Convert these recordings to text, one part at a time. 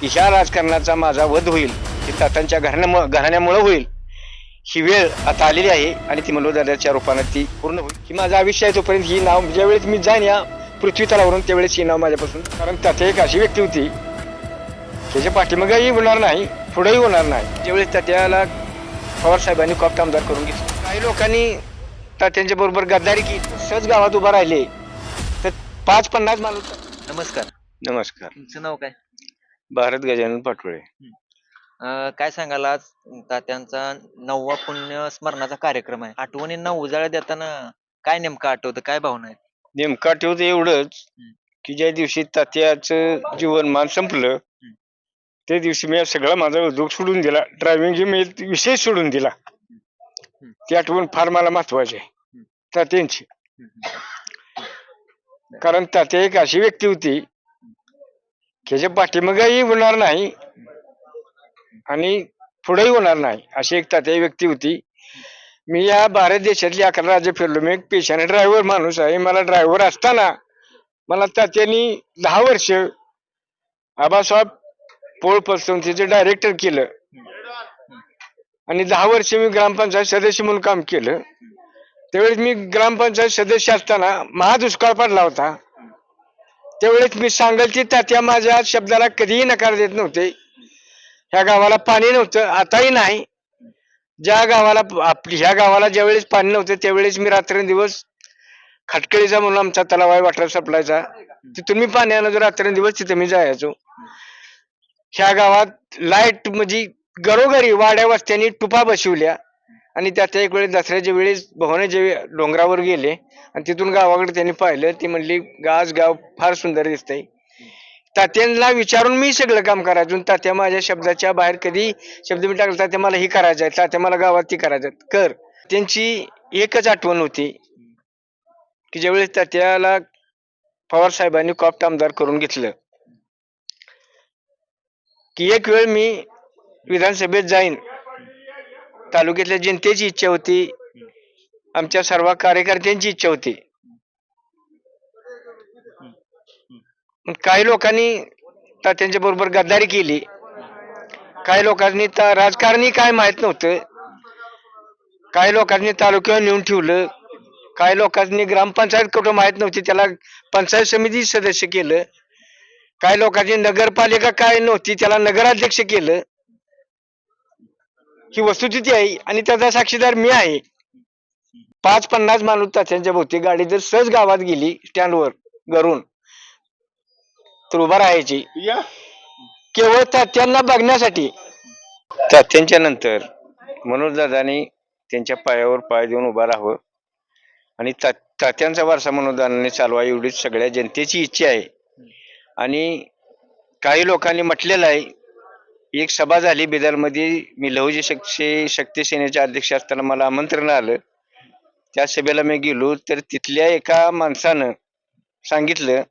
की ह्या राजकारणाचा माझा वध होईल ती तातांच्या घराण्यामुळं घराण्यामुळं होईल ही वेळ आता आलेली आहे आणि ती मनोदादाच्या रूपानं ती पूर्ण होईल. ही माझं आयुष्य आहे तोपर्यंत ही नाव ज्यावेळेस मी जाईन या पृथ्वी तलावरून त्यावेळेस ही नाव माझ्यापासून कारण त्यात एक अशी व्यक्ती होती त्याच्या पाठीमागेही होणार नाही पुढेही होणार नाही. ज्यावेळेस तात्याला पवार साहेबांनी कॉप आमदार करून घेतलं. काही लोकांनी तात्यांच्या बरोबर गद्दारी की सहज गावात उभा राहिले. तर पाच पन्नास माणूस नमस्कार. नमस्कार. तुमचं नाव काय? भारत गजानन पाटोळे. अं, काय सांगाल आज? तात्यांचा नववा पुण्य स्मरणाचा कार्यक्रम आहे. आठवणींना उजाळा देताना काय नेमकं आठवतं? काय भावना आहेत? नेमका ठेवतं एवढंच. की ज्या दिवशी तात्याचं जीवनमान संपलं त्या दिवशी मी सगळा माझा उद्योग सोडून दिला. ड्रायव्हिंग मी विषय सोडून दिला. ती आठवण फार मला महत्वाची आहे. तात्यांची. कारण तात्या एक अशी व्यक्ती होती त्याच्या पाठीमागही होणार नाही आणि पुढेही होणार नाही अशी एक तात्या व्यक्ती होती. मी या भारत देशातली अकरा राज्य फिरलो. मी एक पेशाने ड्रायव्हर माणूस आहे. मला ड्रायव्हर असताना मला तात्यानी दहा वर्ष आबासाहेब पोळ पसंतीचे डायरेक्टर केलं. आणि दहा वर्ष मी ग्रामपंचायत सदस्य म्हणून काम केलं. त्यावेळेस मी ग्रामपंचायत सदस्य असताना महादुष्काळ पडला होता. त्यावेळेस मी सांगेल की तात्या माझ्या शब्दाला कधीही नकार देत नव्हते. ह्या गावाला पाणी नव्हतं आताही नाही. ज्या गावाला आपली ह्या गावाला ज्यावेळेस पाणी नव्हतं त्यावेळेस मी रात्रंदिवस खटकळीचा म्हणून आमचा तलाव आहे वाटर सप्लायचा. तिथून मी पाणी आणायचो रात्रंदिवस तिथे मी जायचो. ह्या गावात लाइट म्हणजे घरोघरी वाड्या वस्त्यांनी टुपा बसवल्या. आणि त्या त्या एक वेळेस दसऱ्याच्या वेळेस भवाने जे डोंगरावर गेले आणि तिथून गावाकडे त्यांनी पाहिलं ती म्हणली गाज गाव फार सुंदर दिसतंय. तात्यांना विचारून मी सगळं काम करायचं तात्या माझ्या शब्दाच्या बाहेर कधी शब्द मी टाकला तात्या मला ही करायचं आहे तात्या मला गावात ती करायचं कर. त्यांची एकच आठवण होती की ज्यावेळेस तात्याला पवार साहेबांनी कॉप्ट आमदार करून घेतलं की एक वेळ मी विधानसभेत जाईन तालुक्यातल्या जनतेची इच्छा होती. आमच्या सर्व कार्यकर्त्यांची इच्छा होती. काही लोकांनी तात्यांच्या बरोबर गद्दारी केली. काही लोकांनी तर राजकारणी काय माहीत नव्हतं. काही लोकांनी तालुक्यावर नेऊन ठेवलं. काही लोकांनी ग्रामपंचायत कुठं माहीत नव्हती. त्याला पंचायत समिती सदस्य केलं. काही लोकांनी नगरपालिका काय नव्हती. त्याला नगराध्यक्ष केलं. ही वस्तुस्थिती आहे आणि त्याचा साक्षीदार मी आहे. पाच पन्नास माणूस तात्यांच्या भोवती गाडी जर सहज गावात गेली स्टँडवर घरून तर उभा राहायची. केवळ तात्यांना बघण्यासाठी. तात्यांच्या नंतर मनोज दादानी त्यांच्या पायावर पाय देऊन उभा राहावं. आणि ता- तात्यांचा वारसा मनोजदानाने चालवा एवढीच सगळ्या जनतेची इच्छा आहे. आणि काही लोकांनी म्हटलेलं आहे एक सभा झाली. बिदरमध्ये मी लहुजी शक्ती शक्ती सेनेचे अध्यक्ष असताना मला आमंत्रण आलं. त्या सभेला मी गेलो. तर तिथल्या एका माणसानं सांगितलं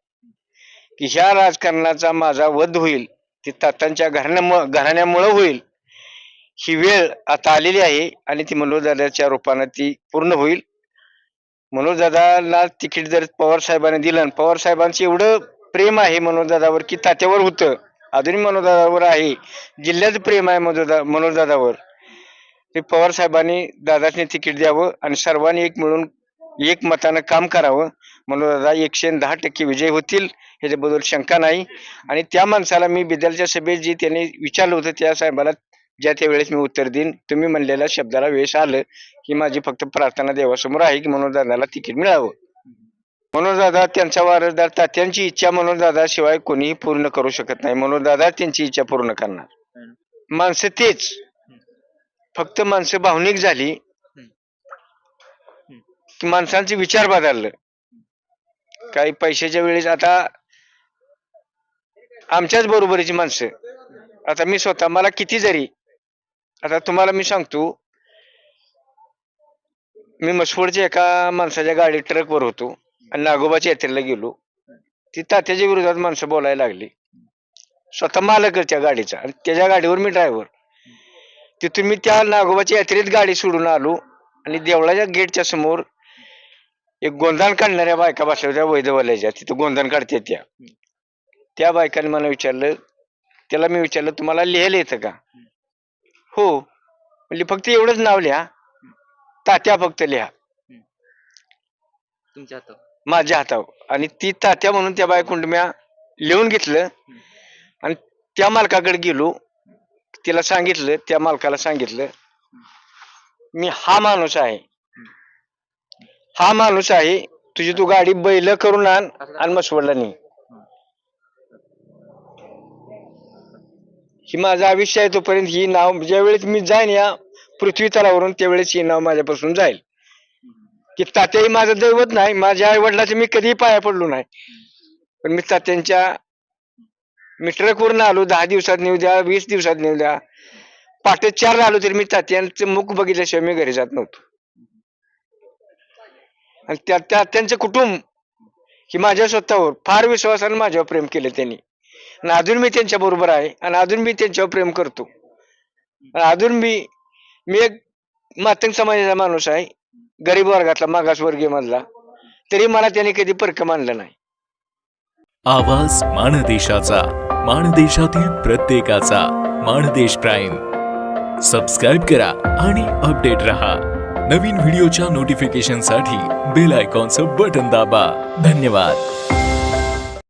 की ह्या राजकारणाचा माझा वध होईल. ती तातांच्या घराण्यामुळं घराण्यामुळं होईल. ही वेळ आता आलेली आहे आणि ती मनोजदादाच्या रूपानं ती पूर्ण होईल. मनोजदादाला तिकीट जर पवार साहेबांनी दिलं आणि पवार साहेबांचं एवढं प्रेम आहे मनोजदादावर की तात्यावर होतं. अजूनही मनोजदादावर आहे. जिल्ह्याचं प्रेम आहे मनोदा मनोजदादावर ते पवार साहेबांनी दादाने तिकीट द्यावं आणि सर्वांनी एक मिळून एक मतानं काम करावं. मनोजदादा एकशे दहा टक्के विजय होतील ह्याच्याबद्दल शंका नाही. आणि त्या माणसाला मी बिदलच्या सभेत जे त्यांनी विचारलं होतं त्या साहेबाला ज्या त्या वेळेस मी उत्तर देईन तुम्ही म्हणलेल्या शब्दाला वेश आलं. ही माझी फक्त प्रार्थना देवासमोर आहे की मनोजदादाला तिकीट मिळावं. मनोजदादा त्यांचा वारसदार तात्यांची इच्छा मनोजदादा शिवाय कोणीही पूर्ण करू शकत नाही. मनोजदादा त्यांची इच्छा पूर्ण करणार. माणसं तेच. फक्त माणसं भावनिक झाली. की माणसांचे विचार बदललं. काही पैशाच्या वेळेस आता आमच्याच बरोबरीची माणसं. आता मी स्वतः मला किती जरी आता तुम्हाला मी सांगतो मी मसफोडच्या एका माणसाच्या गाडी ट्रकवर होतो. आणि नागोबाच्या यात्रेला गेलो. ती तात्याच्या विरोधात माणसं बोलायला लागली. स्वतः मालकच त्या गाडीचा आणि त्याच्या गाडीवर मी ड्रायव्हर तिथून मी त्या नागोबाच्या यात्रेत गाडी सोडून आलो आणि देवळाच्या गेटच्या समोर एक गोंधण काढणाऱ्या बायका बसल्या होत्या वैदवाल्याच्या तिथं गोंधण काढते त्या. त्या बायकाने मला विचारलं त्याला मी विचारलं तुम्हाला लिहायला येतं का? हो. म्हणजे फक्त एवढंच नाव लिहा. तात्या फक्त लिहा. तुमच्या माझ्या हातावर. आणि ती तात्या म्हणून त्या बायकुंड कुंडम्या लिहून घेतलं. आणि त्या मालकाकडे गेलो. तिला सांगितलं त्या मालकाला सांगितलं मी हा माणूस आहे. हा माणूस आहे. तुझी तू गाडी बैल करून आण आणि मसवडला नाही ही माझं आयुष्य आहे तोपर्यंत ही नाव ज्यावेळेस मी जाईन या पृथ्वी तलावरून त्यावेळेस ही नाव माझ्यापासून जाईल. की तात्याही माझं दैवत नाही माझ्या आई वडिलाचे मी कधीही पाया पडलो नाही. पण मी तात्यांच्या मी ट्रकवरून आलो दहा दिवसात नेऊ द्या वीस दिवसात नेऊ द्या. पाटे चार आलो तरी मी तात्यांचं मुख बघितल्याशिवाय मी घरी जात नव्हतो. आणि त्या त्या त्यांचं कुटुंब ही माझ्या स्वतःवर फार विश्वासानं माझ्यावर प्रेम केलं त्यांनी. आणि अजून मी त्यांच्या बरोबर आहे आणि अजून मी त्यांच्यावर प्रेम करतो. अजून मी मी एक मातंग समाजाचा माणूस आहे. गरीब वर्गातला मागासवर्गीय मधला तरी मला त्याने कधी परक मानलं नाही. आवाज माणदेशाचा माणदेशातील प्रत्येकाचा माणदेश प्राईम. सबस्क्राईब करा आणि अपडेट रहा. नवीन व्हिडिओच्या नोटिफिकेशनसाठी बेल आयकॉनचं बटन दाबा. धन्यवाद.